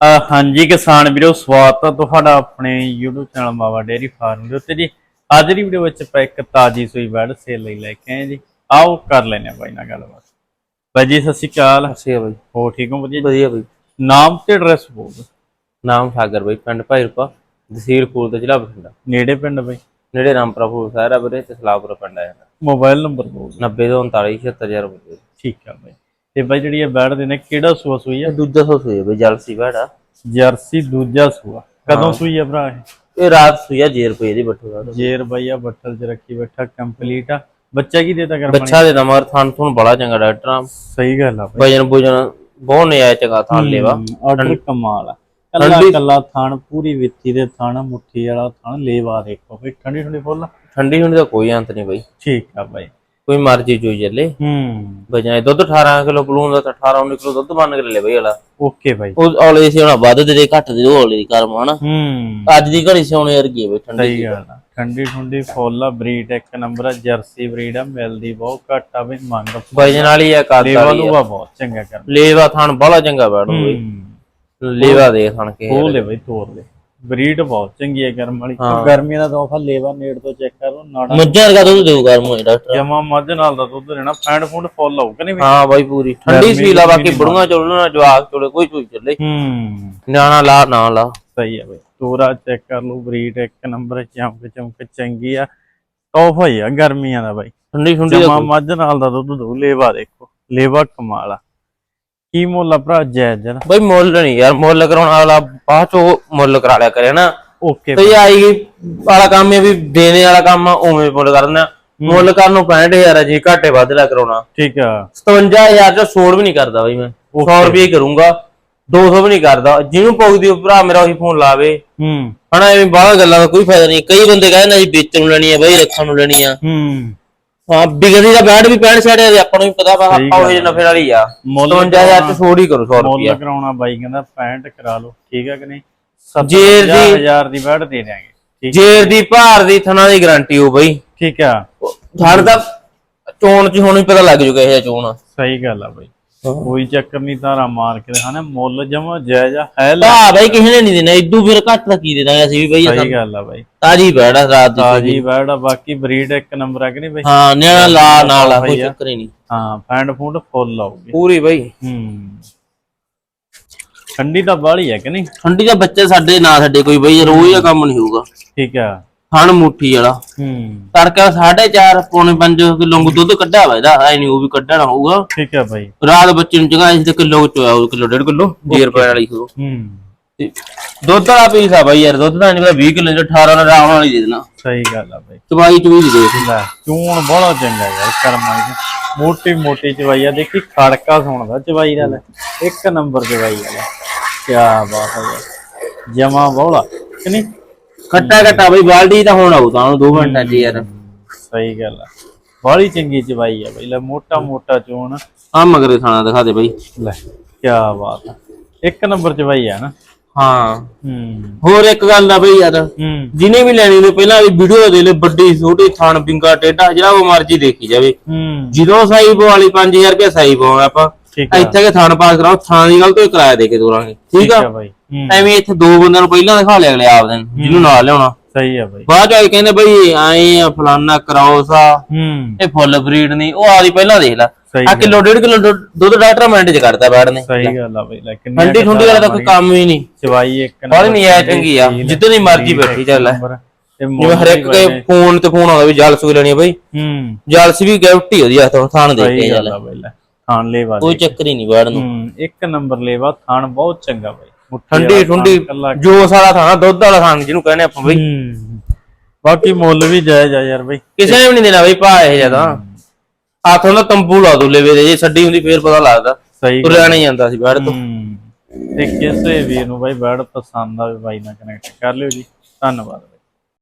ਹਾਂਜੀ ਕਿਸਾਨ ਵੀਰੋ ਸਵਾਗਤ ਹੈ ਤੁਹਾਡਾ ਆਪਣੇ YouTube channel Mawa dairy farm ਦੇ ਉੱਤੇ ਜੀ। ਅੱਜ ਦੀ ਵੀਡੀਓ ਵਿੱਚ ਆਪਾਂ ਇੱਕ ਤਾਜੀ ਸੂਈ ਬੈਡ ਸੇਲ ਲਈ ਲੈ ਕੇ ਆਏ ਜੀ। ਆਓ ਕਰ ਲੈਨੇ ਆ ਬਾਈ ਨਾਲ ਗੱਲਬਾਤ। ਬਾਈ ਜੀ ਸਤਿ ਸ਼੍ਰੀ ਅਕਾਲ। ਅੱਛਾ ਬਾਈ। ਹੋ ਠੀਕ ਹੋ ਵਧੀਆ? ਵਧੀਆ ਬਾਈ। ਨਾਮ ਤੇ ਐਡਰੈਸ ਬੋਲ। ਨਾਮ ਸਾਗਰ ਬਾਈ ਪਿੰਡ ਭਾਈਰਪਾ ਤਹਿਸੀਲ ਫੂਲ ਤੇ ਜ਼ਿਲ੍ਹਾ ਬਠਿੰਡਾ। ਨੇੜੇ ਪਿੰਡ ਬਾਈ? ਨੇੜੇ ਰਾਮਪੁਰਾ ਫੂਲ ਸ਼ਹਿਰ ਆ ਵੀਰੇ ਤੇ ਸਲਾਪੁਰਾ ਪਿੰਡ ਆ ਜਾਂਦਾ। ਮੋਬਾਈਲ ਨੰਬਰ ਬੋਲ ਦਿਓ। 90 ਤੋਂ 39 76000 ਰੁਪਏ। ਠੀਕ ਆ ਬਾਈ। ਤੇ ਬਾਈ ਜਿਹੜੀ ਇਹ ਬੈਡ ਦੇ ਨੇ ਕਿਹੜਾ ਸੂਆ ਸੂਈ ਆ? ਇਹ ਦੂਜਾ ਸੌ ਸੂਈ ਬਾਈ ਜਲਸੀ ਬੈੜਾ ਜਰਸੀ ਦੂਜਾ ਸੂਆ। ਕਦੋਂ ਸੂਈ ਆ ਭਰਾ ਇਹ? ਇਹ ਰਾਤ ਸੂਈ ਆ ਜੇ ਰੁਪਏ ਦੀ ਬੱਠੂ ਦਾ ਜੇਰ ਬਾਈ ਆ ਬੱਟਲ ਚ ਰੱਖੀ ਬੈਠਾ ਕੰਪਲੀਟ ਆ। ਬੱਚਾ ਕੀ ਦੇਤਾ ਕਰ ਬੱਚਾ ਦੇ ਨੰਬਰ ਥਾਨ ਥੂਨ ਬੜਾ ਚੰਗਾ ਡਾਕਟਰ ਆ। ਸਹੀ ਗੱਲ ਆ ਬਾਈ। ਵਜਨ ਬੁਜਨ ਬਹੁਤ ਨਹੀਂ ਆਇਆ ਚੰਗਾ ਥਾਨ ਲੈਵਾ। ਆਰਡਰ ਕਮਾਲ ਆ। ਕੱਲਾ ਕੱਲਾ ਥਣ ਪੂਰੀ ਵਿੱਤੀ ਦੇ ਥਣ ਮੁੱਠੀ ਵਾਲਾ ਥਣ ਲੇਵਾ ਦੇਖੋ ਵੀ ਠੰਡੀ ਠੰਡੀ ਫੁੱਲ। ਠੰਡੀ ਹੁੰਦੀ ਦਾ ਕੋਈ ਅੰਤ ਨਹੀਂ ਬਾਈ। ਠੀਕ ਆ ਬਾਈ। ਕੋਈ ਮਰਜ਼ੀ ਚੋਈ ਚੱਲੇ। ਹੂੰ। ਇਹ ਦੁੱਧ 18 ਕਿਲੋ ਪਲੂਨ ਦਾ ਤਾਂ 18 19 ਕਿਲੋ ਦੁੱਧ ਬਣ ਕੇ ਲੈ ਬਾਈ ਵਾਲਾ ਓਕੇ ਬਾਈ। ਉਹ ਔਲੇ ਸੀ ਹੁਣ ਵੱਧ ਦੇ ਦੇ ਘੱਟ ਦੇ ਉਹ ਔਲੇ ਦੀ ਕਰਮ ਹਨਾ। ਹੂੰ। ਅੱਜ ਦੀ ਘੜੀ ਸਿਉਣੇ ਵਰਗੀ ਹੈ ਬਈ ਠੰਡੀ ਸਹੀ ਗੱਲ ਆ। ਠੰਡੀ ਠੰਡੀ ਫੁੱਲ ਆ ਬਰੀਡ ਇੱਕ ਨੰਬਰ ਆ ਜਰਸੀ ਬਰੀਡ ਆ ਮਿਲਦੀ ਬਹੁਤ ਘੱਟ ਆ ਬਈ ਮੰਗ ਵਜਨ ਵਾਲੀ ਆ। ਕੱਦ ਲੇਵਾ ਲੂਵਾ ਬਹੁਤ ਚੰਗਾ ਕਰ ਲੇਵਾ ਥਾਨ ਬੜਾ ਚੰਗਾ ਬੈਠੂ ਬਈ। ਲੇਵਾ ਦੇ ਕੇ। ਖੋਲ ਦੇ ਬਈ ਤੋੜ ਦੇ। ਬਰੀਡ ਬਹੁਤ ਚੰਗੀ ਹੈ ਗਰਮ ਵਾਲੀ। ਗਰਮੀਆਂ ਦਾ ਤੋਹਫਾ ਲੇਵਾ ਨੇੜ ਤੋਂ ਚੈੱਕ ਕਰੋ ਨਾੜਾ ਮੱਝਾਂ ਵਰਗਾ ਦੁੱਧ ਦੇਊਗਾ ਮੋਏ ਡਾਕਟਰ। ਜਮਾ ਮੱਝ ਨਾਲ ਦਾ ਦੁੱਧ ਦੇਣਾ ਫੈਂਡ ਫੂਡ ਫੁੱਲ ਆਊਗਾ ਨਹੀਂ ਹਾਂ ਬਾਈ ਪੂਰੀ। ਠੰਡੀ ਸੀ ਲਾ ਬਾਕੀ ਬੜੂਆਂ ਚੋਲਣਾ ਜਵਾਕ ਚੋਲੇ ਕੋਈ ਚੋਈ ਚੱਲੇ। ਹੂੰ। ਨਿਆਣਾ ਲਾ ਨਾ ਲਾ। ਸਹੀ ਹੈ ਬਈ। ਤੋਰਾ ਚੈੱਕ ਕਰ ਲਓ ਬਰੀਡ ਇੱਕ ਨੰਬਰ ਚਮਕ ਚਮਕ ਚੰਗੀ ਆ। ਤੋਹਫਾ ਹੀ ਆ ਗਰਮੀਆਂ ਦਾ ਬਾਈ। ਠੰਡੀ ਠੰਡੀ ਜਮਾ ਮੱਝ ਨਾਲ ਦਾ ਦੁੱਧ ਦੋ ਲੇਵਾ ਦੇਖੋ। ਲੇਵਾ ਕਮਾਲ ਆ। ਕੀ ਮੁੱਲ ਆ ਭਰਾ ਜਾਇਜ਼ ਜਰਾ ਬਾਈ ਮੁੱਲ ਨਹੀਂ ਯਾਰ ਮੁੱਲ ਕਰਾਉਣ ਵਾਲਾ ਬਾਅਦ ਚੋਂ ਮੁੱਲ ਕਰਾ ਲਿਆ ਕਰੇ ਨਾ। ਓਕੇ ਤੇ ਆਈ ਵਾਲਾ ਕੰਮ ਹੈ ਵੀ ਦੇਣੇ ਵਾਲਾ ਕੰਮ ਆ, ਉਵੇਂ ਮੁੱਲ ਕਰਨਾ ਮੁੱਲ ਕਰਨ ਨੂੰ 65000 ਆ ਜੀ ਘਾਟੇ ਵੱਧ ਲਿਆ ਕਰਾਉਣਾ। ਠੀਕ ਆ। 57000 ਚ ਛੋੜ ਵੀ ਨਹੀਂ ਕਰਦਾ ਬਾਈ ਮੈਂ। 100 ਰੁਪਏ ਹੀ ਕਰੂੰਗਾ 200 ਵੀ ਨਹੀਂ ਕਰਦਾ। ਜਿਹਨੂੰ ਉਹ ਭਰਾ ਮੇਰਾ ਉਹੀ ਫੋਨ ਲਾਵੇ। ਹੂੰ। ਹਣਾ ਐਵੇਂ ਬਾਹਰ ਗੱਲਾਂ ਦਾ ਕੋਈ ਫਾਇਦਾ ਨਹੀਂ। ਕਈ ਬੰਦੇ ਕਹਿੰਦੇ ਨੇ ਜੀ ਵੇਚਣ ਨੂੰ ਲੈਣੀ ਆ ਬਾਈ ਰੱਖਣ ਨੂੰ ਲੈਣੀ ਆ। ਹੂੰ। ਹਾਂ ਬਿਗਦੀ ਦਾ ਬੈਡ ਵੀ 65 ਛੜਿਆ ਤੇ ਆਪਾਂ ਨੂੰ ਵੀ ਪਤਾ ਵਾ ਆਪਾਂ ਉਹ ਨਫੇ ਵਾਲੀ ਆ। ਮੁੱਲ 57000 ਚ ਛੋੜ ਹੀ ਕਰੋ 100 ਮੁੱਲ ਰੁਪਿਆ ਕਰਾਉਣਾ ਬਾਈ ਕਹਿੰਦਾ 65 ਕਰਾ ਲਓ ਠੀਕ ਆ ਕਿ ਨਹੀਂ? ਜੇਰ ਦੀ- 70000 ਦੀ ਬੈਡ ਦੇ ਦਿਆਂਗੇ ਠੀਕ ਜੇਰ ਦੀ ਭਾਰ ਦੀ ਥਣਾ ਦੀ ਗਾਰੰਟੀ ਹੋ ਬਾਈ। ਠੀਕ ਆ। ਥਣ ਦਾ ਚੋਣ ਚ ਹੁਣ ਹੀ ਪਤਾ ਲੱਗ ਜੂਗਾ ਇਹ ਚੋਣ। ਸਹੀ ਗੱਲ ਆ ਬਾਈ। ਕੋਈ ਚੱਕਰ ਨਹੀਂ ਤਾਰਾ ਮਾਰ ਕੇ ਦਿਖਾਣਾ ਮੁੱਲ ਜਮਾ ਜਾਇਜ਼ ਹੈ ਲੈ। ਭਾ ਬਾਈ ਕਿਸੇ ਨੇ ਨਹੀਂ ਦੇਣਾ ਇਦੋਂ ਫਿਰ ਘੱਟ ਦਾ ਕੀ ਦੇ ਦਾਂਗੇ ਅਸੀਂ ਵੀ ਬਾਈ ਸਹੀ ਗੱਲ ਆ ਬਾਈ। ਤਾਜੀ ਆ ਰਾਤ ਦੀ ਤਾਜੀ ਆ ਬਾਕੀ ਬਰੀਡ ਇੱਕ ਨੰਬਰ ਆ ਕਿ ਨਹੀਂ ਬਾਈ? ਹਾਂ ਨਿਆਣਾ ਲਾ ਨਾਲ ਆ ਕੋਈ ਚੱਕਰ ਹੀ ਨਹੀਂ। ਹਾਂ ਫੈਂਡ ਫੂਡ ਫੁੱਲ ਆਊਗੀ। ਪੂਰੀ ਬਾਈ। ਹੂੰ। ਠੰਡੀ ਤਾਂ ਬਾਹਲੀ ਹੈ ਕਿ ਨਹੀਂ? ਠੰਡੀ ਦਾ ਬੱਚੇ ਸਾਡੇ ਨਾ ਸਾਡੇ ਕੋਈ ਬਾਈ ਰੋਜ਼ ਦਾ ਕੰਮ ਨਹੀਂ ਹੋਊਗਾ। ਠੀਕ ਆ। ਥਣ ਮੁੱਠੀ ਵਾਲਾ। ਹੂੰ। ਤੜਕਾ 4.5 ਪੌਣੇ 5 ਕਿਲੋ ਦੁੱਧ ਕੱਢਿਆ ਵਾ ਇਹਦਾ ਐ ਨਹੀਂ ਉਹ ਵੀ ਕੱਢਣਾ ਹੋਊਗਾ। ਠੀਕ ਆ ਬਾਈ। ਰਾਤ ਬੱਚੇ ਨੂੰ ਜਗਾ ਇਸ ਤੇ ਕਿਲੋ ਚੋਇਆ ਉਹ ਕਿਲੋ ਡੇਢ ਕਿਲੋ ਜੇਰ ਪੈਣ ਵਾਲੀ ਹੋ। ਹੂੰ ਦੁੱਧ ਵਾਲਾ ਪੀਸ ਆ ਬਾਈ ਯਾਰ ਦੁੱਧ ਦਾ ਨਹੀਂ ਪਤਾ 20 ਕਿਲੋ 18 ਨਾਲ ਆਉਣ ਵਾਲੀ ਦੇ ਦੇਣਾ। ਸਹੀ ਗੱਲ ਆ ਬਾਈ। ਚਵਾਈ ਚੂਈ ਦੀ ਦੇਖ ਲੈ ਚੂਣ ਬੜਾ ਚੰਗਾ ਯਾਰ ਕਰਮਾਂ ਦੀ ਮੋਟੀ ਮੋਟੀ ਚਵਾਈ ਆ ਦੇਖੀ ਖੜਕਾ ਸੁਣਦਾ ਚਵਾਈ ਦਾ ਲੈ ਇੱਕ ਨੰਬਰ ਚਵਾਈ ਆ। ਕੀ ਬਾਤ ਹੈ ਯਾਰ ਜਮਾ ਬੋਲਾ। ਕਿ ਨਹੀਂ? ਕੱਟਾ ਕੱਟਾ ਬਈ ਬਾਲਟੀ ਤਾਂ ਹੁਣ ਆਊ ਤਾਂ 2 ਮਿੰਟਾਂ ਚ ਯਾਰ। ਸਹੀ ਗੱਲ ਆ। ਬੜੀ ਚੰਗੀ ਚਵਾਈ ਆ ਬਈ ਲੈ ਮੋਟਾ ਮੋਟਾ ਚੂਣ। ਆ ਮਗਰੇ ਥਾਣਾ ਦਿਖਾ ਦੇ ਬਈ। ਲੈ ਕੀ ਬਾਤ ਆ। ਇੱਕ ਨੰਬਰ ਚਵਾਈ ਆ ਨਾ। ਹਾਂ। ਹੂੰ। ਹੋਰ ਇੱਕ ਗੱਲ ਦਾ ਬਈ ਯਾਰ ਹੂੰ। ਜਿਹਨੇ ਵੀ ਲੈਣੀ ਨੇ ਪਹਿਲਾਂ ਵੀ ਵੀਡੀਓ ਦੇ ਲੈ ਵੱਡੀ ਛੋਟੀ ਥਣ ਪਿੰਗਾ ਟੇਡਾ ਜਿਹੜਾ ਉਹ ਮਰਜ਼ੀ ਦੇਖੀ ਜਾਵੇ। ਹੂੰ। ਜਦੋਂ ਸਾਈ ਪਵਾਲੀ 5000 ਰੁਪਏ ਸਾਈ ਪਵਾਉਣਾ ਆਪਾਂ। ਠੀਕ ਆ। ਇੱਥੇ ਕੇ ਥਣ ਪਾਸ ਕਰਾਓ ਥਾਂ ਦੀ ਗੱਲ ਤੋਂ ਹੀ ਕਿਰਾਇਆ ਦੇ ਕੇ ਦੋਰਾਂਗੇ ਠੀਕ ਆ? ਬਾਈ ਹੂੰ। ਐਵੇਂ ਇੱਥੇ ਦੋ ਬੰਦਿਆਂ ਨੂੰ ਪਹਿਲਾਂ ਦਿਖਾ ਲਿਆ ਅਗਲੇ ਆਪਦੇ ਨੂੰ, ਜਿਹਨੂੰ ਨਾਲ ਲਿਆਉਣਾ। ਸਹੀ ਆ ਬਾਈ। ਬਾਅਦ ਚ ਕਹਿੰਦੇ ਬਈ ਆਏ ਆ ਫਲਾਨਾ ਕਰਾਉਸ ਆ ਹੂੰ। ਇਹ ਫੁੱਲ ਬਰੀਡ ਨਹੀਂ ਉਹ ਆਦੀ ਪਹਿਲਾਂ ਦੇਖ ਲੈ। ਸਹੀ ਆ ਕਿਲੋ ਡੇਢ ਕਿਲੋ ਦੁੱਧ ਡਾਕਟਰ ਮਿੰਟ ਚ ਕਰਦਾ ਬੈਠ ਨੇ। ਸਹੀ ਗੱਲ ਆ ਬਈ ਲੈ ਕਿੰਨੀ ਠੰਡੀ ਠੁੰਡੀ ਵਾਲਾ ਤਾਂ ਕੋਈ ਕੰਮ ਹੀ ਨਹੀਂ। ਚਵਾਈ ਇੱਕ ਬਾਹਲੀ ਨਹੀਂ ਆਇਆ ਚੰਗੀ ਆ। ਜਿੱਦਾਂ ਦੀ ਮਰਜ਼ੀ ਬੈਠੀ ਚੱਲ। ਨੰਬਰ। ਤੇ ਜਿਵੇਂ ਹਰ ਇੱਕ ਦੇ ਫੋਨ ਤੇ ਫੋਨ ਆਉਂਦਾ ਵੀ ਜਲ ਸੂਈ ਲੈਣੀ ਆ ਬਈ। ਹੂੰ। ਜਲਸ ਵੀ ਗਿਫਟ ਹੀ ਉਹਦੀ ਹੱਥੋਂ ਥਾਣ ਦੇ ਕੇ ਚੱਲ। ਗੱਲ ਆ ਬਈ ਲੈ। ਥਾਣ ਲੇਵਾ ਕੋਈ ਚੱਕਰ ਹੀ ਨਹੀਂ ਬੈਠ ਨੂੰ। ਹੂੰ ਇੱਕ ਨੰਬਰ ਲੇਵਾ ਥਾਣ ਬਹੁਤ ਚੰਗਾ ਬਈ। ਠੰਡੀ ਵਾਲਾ ਠੁੰਡੀ ਥਾਣ ਕੱਲਾ- ਜੋ ਸਾਰਾ ਥਾਣਾ ਦੁੱਧ ਵਾਲਾ ਥਾਣ ਜਿਹਨੂੰ ਕਹਿੰਦੇ ਆਪਾਂ ਬਈ। ਹੂੰ ਬਾਕੀ ਮੁੱਲ ਵੀ ਜਾਇਜ਼ ਆ ਯਾਰ ਬਈ। ਕਿਸੇ ਨੇ ਵੀ ਨਹੀਂ ਦੇਣਾ ਬਈ ਭਾ ਇਹ ਜ਼ਿਆਦਾ ਆਥੋਂ ਦਾ ਤੰਬੂ ਲਾ ਦੋ ਲੇਵੇ ਦੇ ਜੇ ਛੱਡੀ ਹੁੰਦੀ ਫੇਰ ਪਤਾ ਲੱਗਦਾ। ਸਹੀ ਤੁਰਿਆ ਨਹੀਂ ਜਾਂਦਾ ਸੀ ਬੈਠ ਤੋਂ। ਤੇ ਕਿਸੇ ਵੀਰ ਨੂੰ ਬਾਈ ਬੈਡ ਪਸੰਦ ਆਵੇ ਬਾਈ ਨਾਲ ਕਨੈਕਟ ਕਰ ਲਿਓ ਜੀ। ਧੰਨਵਾਦ